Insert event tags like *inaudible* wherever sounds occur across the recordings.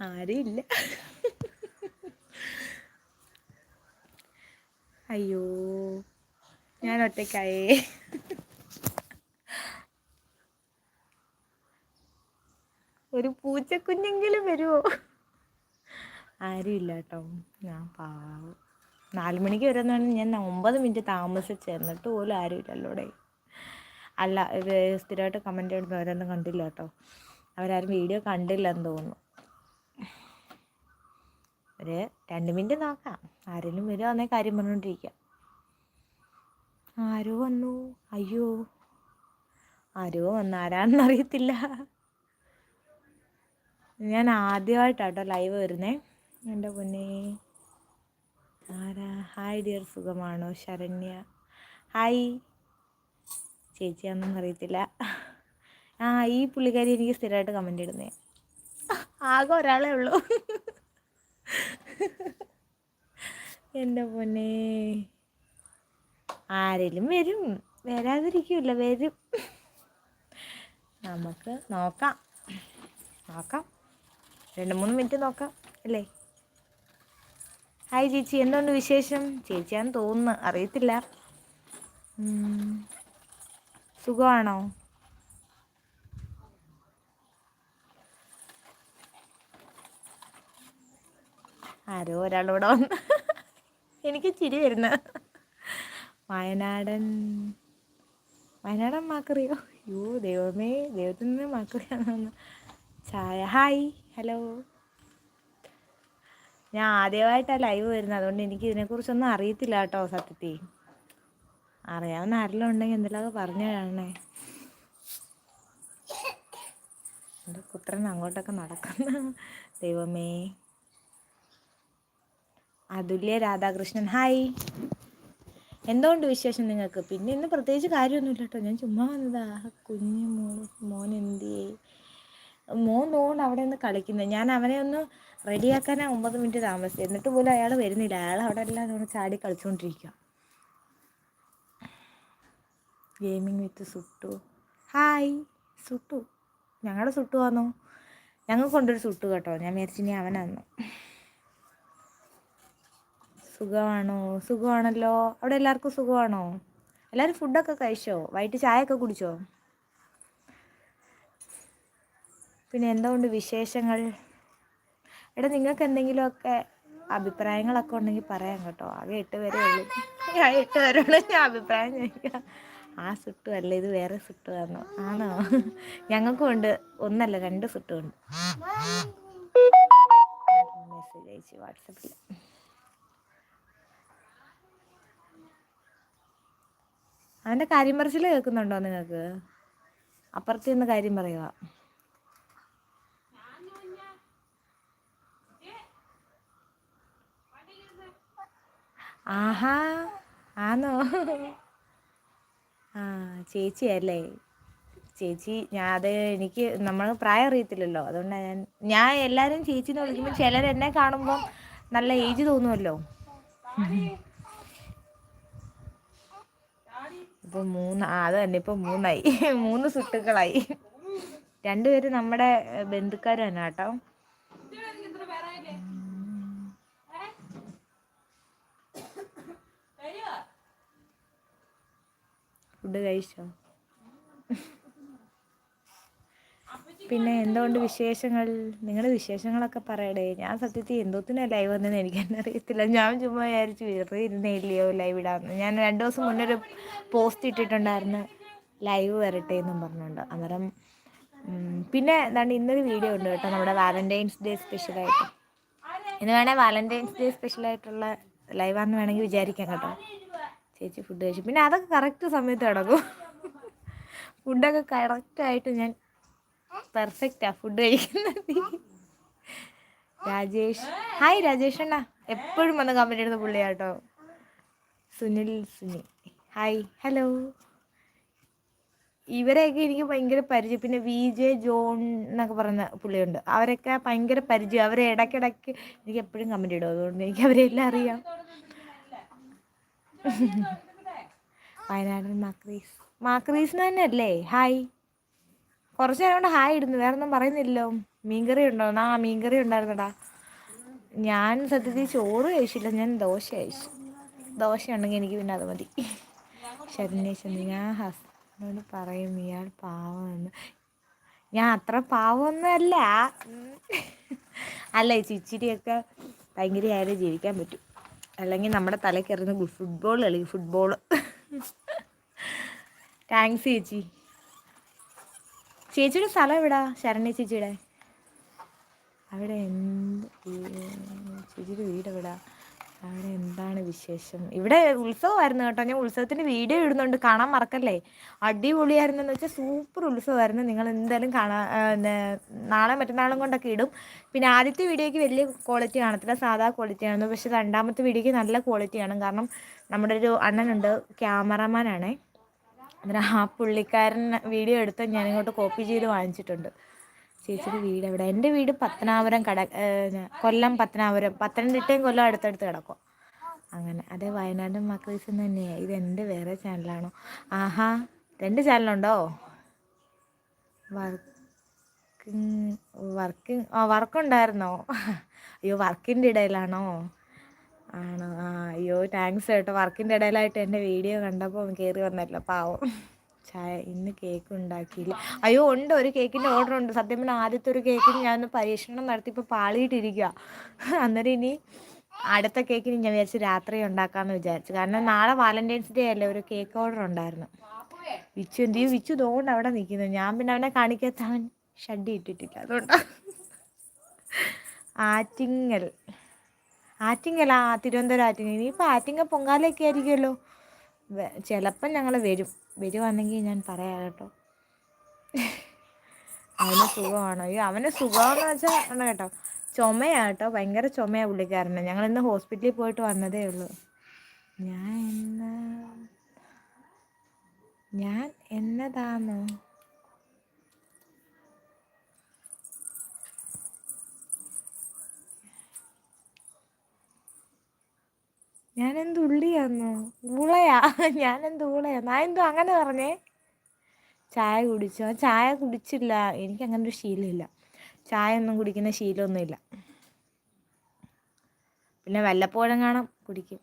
ആരുമില്ല അയ്യോ ഞാൻ ഒറ്റയ്ക്കായേ. ഒരു പൂച്ചക്കുഞ്ഞെങ്കിലും വരുമോ ആരുമില്ല കേട്ടോ. ഞാൻ പാവം. നാല് മണിക്ക് വരുന്നതാണ് ഞാൻ ഒമ്പത് മിനിറ്റ് താമസിച്ച് എന്നിട്ട് പോലും ആരുമില്ലല്ലോടെ അല്ല ഇത് സ്ഥിരമായിട്ട് കമന്റ് ഇടുന്നവരൊന്നും കണ്ടില്ല കേട്ടോ. അവരാരും വീഡിയോ കണ്ടില്ല എന്ന് തോന്നുന്നു. ഒരു രണ്ട് മിനിറ്റ് നോക്കാം. ആരെങ്കിലും വരുമോ എന്നേ കാര്യം പറഞ്ഞുകൊണ്ടിരിക്കാം ആരോ വന്നു. അയ്യോ. ആരോ വന്നു. ആരാണെന്നറിയത്തില്ല ഞാൻ ആദ്യമായിട്ടാട്ടോ ലൈവ് വരുന്നേ. എന്റെ പൊന്നെ. ആരാ? ഹായ് ഡിയർ സുഖമാണോ? ശരണ്യ. ഹായ് ചേച്ചിയാണെന്നൊന്നും അറിയത്തില്ല. ആ ഈ പുള്ളിക്കാരി എനിക്ക് സ്ഥിരമായിട്ട് കമന്റ് ഇടുന്നേ. ആകെ ഒരാളേ ഉള്ളൂ. *laughs* എന്റെ പൊന്നെ. ആരെങ്കിലും വരും. വരാതിരിക്കില്ല വരും. നമുക്ക് നോക്കാം. നോക്കാം. രണ്ട് മൂന്ന് മിനിറ്റ് നോക്കാം അല്ലേ? ഹായ് ചേച്ചി എന്തുകൊണ്ട് വിശേഷം? ചേച്ചിയാന്ന് തോന്നുന്നു അറിയത്തില്ല. സുഖമാണോ? ആരോ ഒരാളിവിടെ വന്ന് എനിക്ക് ചിരി വരുന്ന. വയനാടൻ. വയനാടൻ മാക്കറിയോ? അയ്യോ ദൈവമേ ദൈവത്തിൽ നിന്ന് മാക്കറിയാണെന്ന് ചായ ഹായ് ഹലോ. ഞാൻ ആദ്യമായിട്ടാണ് ലൈവ് വരുന്നത്. അതുകൊണ്ട് എനിക്ക് ഇതിനെക്കുറിച്ചൊന്നും അറിയത്തില്ല കേട്ടോ സത്യത്തിൽ. അറിയാവുന്ന ആരെല്ലാം ഉണ്ടെങ്കിൽ എന്തെല്ലാം പറഞ്ഞു കാണണേ എന്റെ പുത്രൻ അങ്ങോട്ടൊക്കെ നടക്കുന്ന. ദൈവമേ. അതുല്യ രാധാകൃഷ്ണൻ. ഹായ്. എന്തുകൊണ്ട് വിശേഷം നിങ്ങൾക്ക്? പിന്നെ ഇന്ന് പ്രത്യേകിച്ച് കാര്യമൊന്നുമില്ല കേട്ടോ ഞാൻ ചുമ്മാ വന്നതാ. കുഞ്ഞു മോൻ മോൻ എന്തിയേ മോൻ തോണ്ട് അവിടെ നിന്ന് കളിക്കുന്നത് ഞാൻ അവനെ ഒന്ന് റെഡിയാക്കാനാ ഒമ്പത് മിനിറ്റ് താമസിച്ചു എന്നിട്ട് പോലും അയാൾ വരുന്നില്ല. അയാൾ അവിടെ എല്ലാം നമ്മൾ ചാടി കളിച്ചുകൊണ്ടിരിക്കുക gaming with Suttu. Hi. Suttu. ഞങ്ങളുടെ സുട്ടു വന്നോ ഞങ്ങൾക്കൊണ്ടൊരു സുട്ടു കേട്ടോ. ഞാൻ മേരിച്ചിനി അവനാന്നു? സുഖമാണോ? സുഖമാണല്ലോ. അവിടെ എല്ലാവർക്കും സുഖമാണോ? എല്ലാവരും ഫുഡൊക്കെ കഴിച്ചോ? വൈകിട്ട് ചായ ഒക്കെ കുടിച്ചോ? പിന്നെ എന്തുകൊണ്ട് വിശേഷങ്ങൾ? എടാ നിങ്ങൾക്ക് എന്തെങ്കിലുമൊക്കെ അഭിപ്രായങ്ങളൊക്കെ ഉണ്ടെങ്കിൽ പറയാം കേട്ടോ. ആകെ എട്ട് പേരേ ഉള്ളൂ. ഞാൻ എട്ട് പേരോട് ഞാൻ അഭിപ്രായം ചോദിക്കാം. ആ സുട്ടു അല്ല ഇത് വേറെ സുട്ടു ആണോ? ആണോ ഞങ്ങൾക്കും ഉണ്ട്. ഒന്നല്ല രണ്ട് സുട്ടും ഉണ്ട്. മെസ്സേജ് അയച്ചു വാട്സപ്പിൽ അവന്റെ കാര്യം പറച്ചിൽ കേൾക്കുന്നുണ്ടോ നിങ്ങൾക്ക്? അപ്പുറത്ത് നിന്ന് കാര്യം പറയുക. ആഹാ ആന്നോ? ആ ചേച്ചി അല്ലേ? ചേച്ചി ഞാൻ അത് എനിക്ക് നമ്മൾ പ്രായം അറിയത്തില്ലല്ലോ. അതുകൊണ്ടാണ് ഞാൻ ഞാൻ എല്ലാവരും ചേച്ചിന്ന് വിളിക്കുമ്പോൾ ചിലർ എന്നെ കാണുമ്പോൾ നല്ല ഏജ് തോന്നുമല്ലോ ഇപ്പൊ മൂന്ന് അത് തന്നെ ഇപ്പൊ മൂന്നായി. *laughs* മൂന്ന് സുട്ടുക്കളായി രണ്ടുപേരും നമ്മുടെ ബന്ധുക്കാർ തന്നെ കേട്ടോ. ഫുഡ് കഴിച്ചോ? പിന്നെ എന്തുകൊണ്ട് വിശേഷങ്ങൾ? നിങ്ങളുടെ വിശേഷങ്ങളൊക്കെ പറയടേ. ഞാൻ സത്യത്തിൽ എന്തോത്തിനെ ലൈവ് വന്നതെന്ന് എനിക്ക് തന്നെ അറിയത്തില്ല. ഞാൻ ചുമ്മാ വിചാരിച്ചു വെറുതെ ഇരുന്നില്ലയോ ലൈവ് ഇടാന്ന്. ഞാൻ രണ്ട് ദിവസം മുന്നേ ഒരു പോസ്റ്റ് ഇട്ടിട്ടുണ്ടായിരുന്നു. ലൈവ് വരട്ടെ എന്നും പറഞ്ഞുകൊണ്ട്. അന്നേരം പിന്നെ എന്താണ് ഇന്നൊരു വീഡിയോ ഉണ്ട് കേട്ടോ. നമ്മുടെ വാലന്റൈൻസ് ഡേ സ്പെഷ്യലായിട്ട് ഇന്ന് വേണേൽ വാലന്റൈൻസ് ഡേ സ്പെഷ്യലായിട്ടുള്ള ലൈവാന്ന് വേണമെങ്കിൽ വിചാരിക്കാം കേട്ടോ. ചേച്ചി ഫുഡ് കഴിച്ചു. പിന്നെ അതൊക്കെ കറക്റ്റ് സമയത്ത് കിടക്കും ഫുഡൊക്കെ കറക്റ്റായിട്ട് ഞാൻ പെർഫെക്റ്റാ ഫുഡ് കഴിക്കുന്നത്. രാജേഷ്. ഹായ് രാജേഷ് അണ്ണ. എപ്പോഴും വന്ന് കമന്റ് എടുത്ത പുള്ളിയാട്ടോ. സുനിൽ സുനി. ഹായ് ഹലോ ഇവരെയൊക്കെ എനിക്ക് ഭയങ്കര പരിചയം. പിന്നെ വി ജെ ജോൺ എന്നൊക്കെ പറയുന്ന പുള്ളിയുണ്ട്. അവരൊക്കെ ഭയങ്കര പരിചയം. അവരെ ഇടയ്ക്കിടയ്ക്ക് എനിക്ക് എപ്പോഴും കമന്റ് ഇടും. അതുകൊണ്ട് എനിക്ക് അവരെല്ലാം അറിയാം. വയനാടൻ മാക്രീസ്. മാക്രീസ് തന്നെ അല്ലേ ഹായ് കുറച്ച് നേരം കൊണ്ട് ഹായ് ഇടുന്നു. വേറെ ഒന്നും പറയുന്നില്ലല്ലോ. മീൻകറി ഉണ്ടോ? ആ മീൻകറി ഉണ്ടായിരുന്നടാ. ഞാൻ സത്യത്തിൽ ചോറ് കഴിച്ചില്ല. ഞാൻ ദോശ കഴിച്ചു. ദോശ ഉണ്ടെങ്കിൽ എനിക്ക് പിന്നെ അത് മതി. ശരണ്യ ഞാൻ ഹസ്ബൻഡിനോട് പറയും ഇയാൾ പാവമെന്ന്. ഞാൻ അത്ര പാവമൊന്നുമല്ല. അല്ല ചിച്ചിരിയൊക്കെ ഭയങ്കരമായാലും ജീവിക്കാൻ പറ്റും. അല്ലെങ്കിൽ നമ്മുടെ തലയ്ക്കെറിയുന്ന ഫുട്ബോൾ കളി ഫുട്ബോൾ താങ്ക്സ് ചേച്ചി. ചേച്ചിയുടെ സ്ഥലം എവിടാ? ശരണ്യ ചേച്ചിയുടെ? അവിടെ എന്ത് ചേച്ചിയുടെ വീട് എവിടാ? അവിടെ എന്താണ് വിശേഷം? ഇവിടെ ഉത്സവമായിരുന്നു കേട്ടോ. ഞാൻ ഉത്സവത്തിന്റെ വീഡിയോ ഇടുന്നുണ്ട്. കാണാൻ മറക്കല്ലേ? അടിപൊളിയായിരുന്നു എന്ന് വെച്ചാൽ സൂപ്പർ ഉത്സവമായിരുന്നു. നിങ്ങൾ എന്തായാലും കാണാൻ നാളെ മറ്റന്നാളും കൊണ്ടൊക്കെ ഇടും. പിന്നെ ആദ്യത്തെ വീഡിയോയ്ക്ക് വലിയ ക്വാളിറ്റി കാണത്തില്ല. സാധാ ക്വാളിറ്റി ക്വാളിറ്റിയാണ് പക്ഷേ രണ്ടാമത്തെ വീഡിയോയ്ക്ക് നല്ല ക്വാളിറ്റിയാണ് കാരണം നമ്മുടെ ഒരു അണ്ണനുണ്ട് ക്യാമറമാനാണേ അന്നേരം ആ പുള്ളിക്കാരൻ വീഡിയോ എടുത്ത് ഞാനിങ്ങോട്ട് കോപ്പി ചെയ്ത് വാങ്ങിച്ചിട്ടുണ്ട്. ചേച്ചിയുടെ വീട് എവിടെ? എന്റെ വീട് പത്തനാപുരം കട കൊല്ലം പത്തനാപുരം. പത്തനംതിട്ടയും കൊല്ലം അടുത്തടുത്ത് കിടക്കും. അങ്ങനെ. അതെ വയനാട് മക്രീസ് തന്നെയാണ് ഇത് എന്റെ വേറെ ചാനലാണോ ആഹാ. രണ്ട് ചാനലുണ്ടോ വർക്കിംഗ് വർക്കിംഗ് വർക്കുണ്ടായിരുന്നോ അയ്യോ വർക്കിന്റെ ഇടയിലാണോ? ആണോ. ആ അയ്യോ താങ്ക്സ് കേട്ടോ. വർക്കിന്റെ ഇടയിലായിട്ട് എന്റെ വീഡിയോ കണ്ടപ്പോൾ കയറി വന്നല്ലോ പാവം. ചായ ഇന്ന് കേക്ക് ഉണ്ടാക്കിയില്ല. അയ്യോ ഉണ്ട് ഒരു കേക്കിന്റെ ഓർഡർ ഉണ്ട്. സത്യം പറഞ്ഞാൽ ആദ്യത്തെ ഒരു കേക്കിന് ഞാൻ പരീക്ഷണം നടത്തി ഇപ്പോൾ പാളിയിട്ടിരിക്കുക അന്നേരം ഇനി അടുത്ത കേക്കിന് ഞാൻ വിചാരിച്ചു രാത്രി ഉണ്ടാക്കാമെന്ന് വിചാരിച്ചു. കാരണം നാളെ വാലന്റൈൻസ് ഡേ അല്ലേ ഒരു കേക്ക് ഓർഡർ ഉണ്ടായിരുന്നു. വിച്ചു എന്ത് ചെയ്യും? വിച്ചു തോണ്ട് അവിടെ നിൽക്കുന്നു ഞാൻ പിന്നെ അവനെ കാണിക്കാത്ത അവൻ ഷഡ്ഡി ഇട്ടിട്ടില്ല. അതുകൊണ്ടാണ് ആറ്റിങ്ങൽ. ആറ്റിങ്ങൽ ആ തിരുവനന്തപുരം ആറ്റിങ്ങൽ. ഇനിയിപ്പോൾ ആറ്റിങ്ങ പൊങ്കാലയൊക്കെ ആയിരിക്കുമല്ലോ. ചിലപ്പം ഞങ്ങൾ വരും. വരുവാണെങ്കിൽ ഞാൻ പറയാം കേട്ടോ. അവന് സുഖമാണ്? അയ്യോ അവന് സുഖമാണെന്ന് വെച്ചാൽ കേട്ടോ. ചുമയാണ് കേട്ടോ. ഭയങ്കര ചുമയാണ് പുള്ളിക്കാരന്. ഞങ്ങൾ ഇന്ന് ഹോസ്പിറ്റലിൽ പോയിട്ട് വന്നതേ ഉള്ളൂ. ഞാൻ എന്ന ഞാൻ എന്നതാണോ ഞാനെന്ത് ഉള്ളിയാന്നോ? ഊളയാ? *laughs* ഞാനെന്ത് ഊളയാ? ഞാൻ എന്തോ അങ്ങനെ പറഞ്ഞേ. ചായ കുടിച്ചോ? ചായ കുടിച്ചില്ല. എനിക്ക് അങ്ങനെ ഒരു ശീലമില്ല. ചായ ഒന്നും കുടിക്കുന്ന ശീലമൊന്നുമില്ല. പിന്നെ വല്ലപ്പോഴും കാണാം. കുടിക്കും.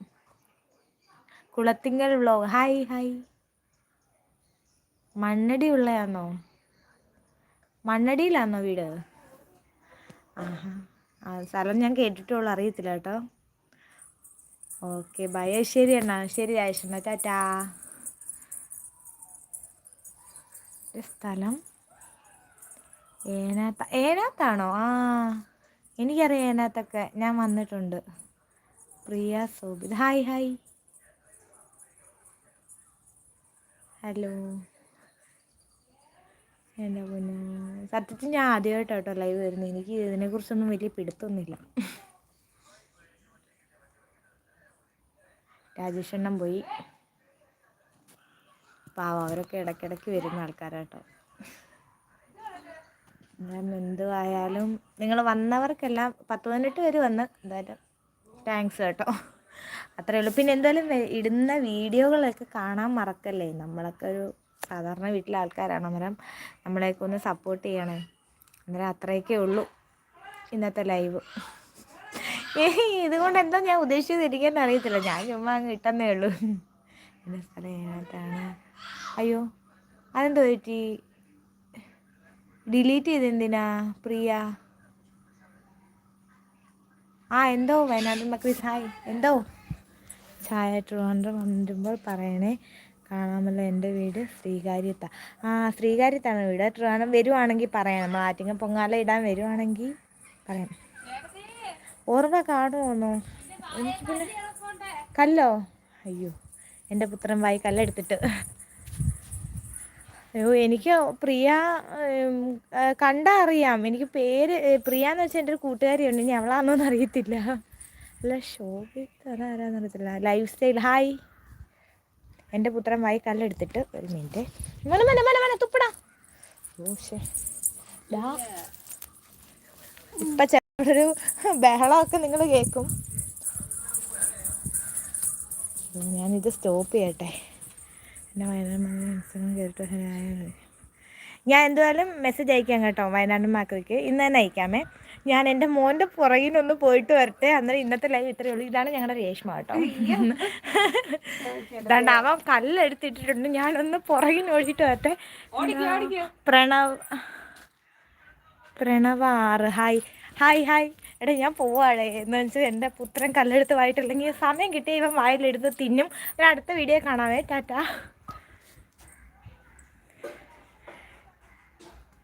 Kulathinkal vlog. Hi hi. Mannadi ഉള്ളയാന്നോ? മണ്ണടിയിലാന്നോ വീട്? ആഹാ. ആ സ്ഥലം ഞാൻ കേട്ടിട്ടുള്ളൂ അറിയത്തില്ല കേട്ടോ. Okay bye. ശരി എന്നാ ശരി ആയിഷണ്ണ. ടാറ്റാ. സ്ഥലം. ഏനാത്ത ഏനാത്താണോ? ആ എനിക്കറിയാം ഏനാത്തൊക്കെ. ഞാൻ വന്നിട്ടുണ്ട്. Priya Sobith. Hi hi. Hello. എന്റെ പൊന്നു? സത്യത്തിൽ ഞാൻ ആദ്യമായിട്ടാട്ടോ ലൈവ് വരുന്നത്. എനിക്ക് ഇതിനെക്കുറിച്ചൊന്നും വലിയ പിടുത്തൊന്നുമില്ല. രാജേഷണ്ണം പോയി. പാവം അവരൊക്കെ ഇടയ്ക്കിടയ്ക്ക് വരുന്ന ആൾക്കാരാട്ടോ. എന്തുവായാലും നിങ്ങൾ വന്നവർക്കെല്ലാം പത്ത് പതിനെട്ട് പേര് വന്ന് എന്തായാലും താങ്ക്സ് കേട്ടോ. അത്രയേ ഉള്ളൂ. പിന്നെ എന്തായാലും ഇടുന്ന വീഡിയോകളൊക്കെ കാണാൻ മറക്കല്ലേ? നമ്മളൊക്കെ ഒരു സാധാരണ വീട്ടിലെ ആൾക്കാരാണ്. അന്നേരം നമ്മളെയൊക്കെ ഒന്ന് സപ്പോർട്ട് ചെയ്യണേ. അന്നേരം അത്രയൊക്കെ ഉള്ളൂ ഇന്നത്തെ ലൈവ് ഇതുകൊണ്ട് എന്താ ഞാൻ ഉദ്ദേശിച്ചത് എനിക്കെന്നെ അറിയത്തില്ല. ഞാൻ ചുമ്മാ അങ്ങ് ഇട്ടെന്നേ ഉള്ളൂ. എന്റെ സ്ഥലം അയ്യോ അതെന്തോ പറ്റി? ഡിലീറ്റ് ചെയ്തെന്തിനാ പ്രിയ? ആ എന്തോ വയനാട് മക്രീസ് ഹായ് എന്തോ? ചായ ട്രിവാൻഡ്രം വന്നിരുമ്പോൾ പറയണേ കാണാമല്ലോ എന്റെ വീട് ശ്രീകാര്യത്ത. ആ ശ്രീകാര്യത്താണ് വീട്. ട്രിവാൻഡ്രം വരുവാണെങ്കിൽ പറയാം. നമ്മൾ ആറ്റിങ്ങ പൊങ്ങാല ഇടാൻ വരുവാണെങ്കിൽ പറയാം. ഓർമ്മ കാണുമോന്നോ എനിക്ക് പിന്നെ കല്ലോ? അയ്യോ എന്റെ പുത്രൻ വായി കല്ലെടുത്തിട്ട്. അയ്യോ എനിക്ക് പ്രിയ കണ്ടാ അറിയാം. എനിക്ക് പേര് പ്രിയ എന്ന് വെച്ചാൽ എന്റെ ഒരു കൂട്ടുകാരിയുണ്ട്. ഇനി അവളാന്നോന്ന് അറിയത്തില്ല അല്ല ശോഭിത്ത് അതാരാന്ന് അറിയത്തില്ല. ലൈഫ് സ്റ്റൈൽ ഹായ് എന്റെ പുത്രൻ വായി കല്ലെടുത്തിട്ട് ഒരു മിനിറ്റ്. മന മന മന മന തുപ്പടാ. ഓ ശേ ഇപ്പം ഒരു ബഹളമൊക്കെ നിങ്ങൾ കേൾക്കും. ഞാനിത് സ്റ്റോപ്പ് ചെയ്യട്ടെ. എന്റെ വയനാട് കേട്ടോ ഞാൻ എന്തായാലും മെസ്സേജ് അയക്കാം കേട്ടോ വയനാട് മാക്രിക്ക് ഇന്ന് തന്നെ അയക്കാമേ. ഞാൻ എന്റെ മോന്റെ പുറകിനൊന്ന് പോയിട്ട് വരട്ടെ. അന്നേരം ഇന്നത്തെ ലൈവ് ഇത്രയേ ഉള്ളൂ. ഇതാണ് ഞങ്ങളുടെ രേഷ്മ കേട്ടോ. ഇതാണ്ട് അവൻ കല്ലെടുത്തിട്ടിട്ടുണ്ട്. ഞാനൊന്ന് പുറകിന് ഓടിയിട്ട് വരട്ടെ. പ്രണവ് പ്രണവ് ആറ് ഹായ് ഹായ് ഹായ്. എടാ ഞാൻ പോവാളേ എന്ന് വെച്ചാൽ എന്റെ പുത്രൻ കല്ലെടുത്ത് വായിട്ടില്ലെങ്കിൽ സമയം കിട്ടിയ ഇവൻ വായിലെടുത്ത് തിന്നും. ഞാൻ അടുത്ത വീഡിയോ കാണാമേ ടാറ്റ.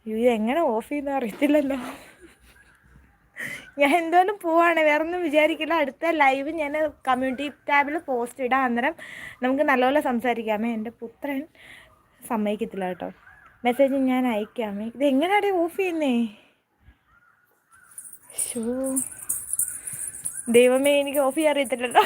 ഇത് എങ്ങനെ ഓഫ് ചെയ്യുന്ന അറിയത്തില്ലല്ലോ. ഞാൻ എന്തോന്നും പോവാണ്. വേറെ ഒന്നും വിചാരിക്കില്ല. അടുത്ത ലൈവ് ഞാൻ കമ്മ്യൂണിറ്റി ടാബിൽ പോസ്റ്റ് ഇടാം. അന്നേരം നമുക്ക് നല്ലപോലെ സംസാരിക്കാമേ. എന്റെ പുത്രൻ സമ്മതിക്കത്തില്ല കേട്ടോ. മെസ്സേജ് ഞാൻ അയക്കാമേ. ഇത് എങ്ങനെയാണ് ഓഫ് ചെയ്യുന്നേ? ദൈവമേ എനിക്ക് ഓഫ് ചെയ്യാൻ അറിയത്തില്ലല്ലോ.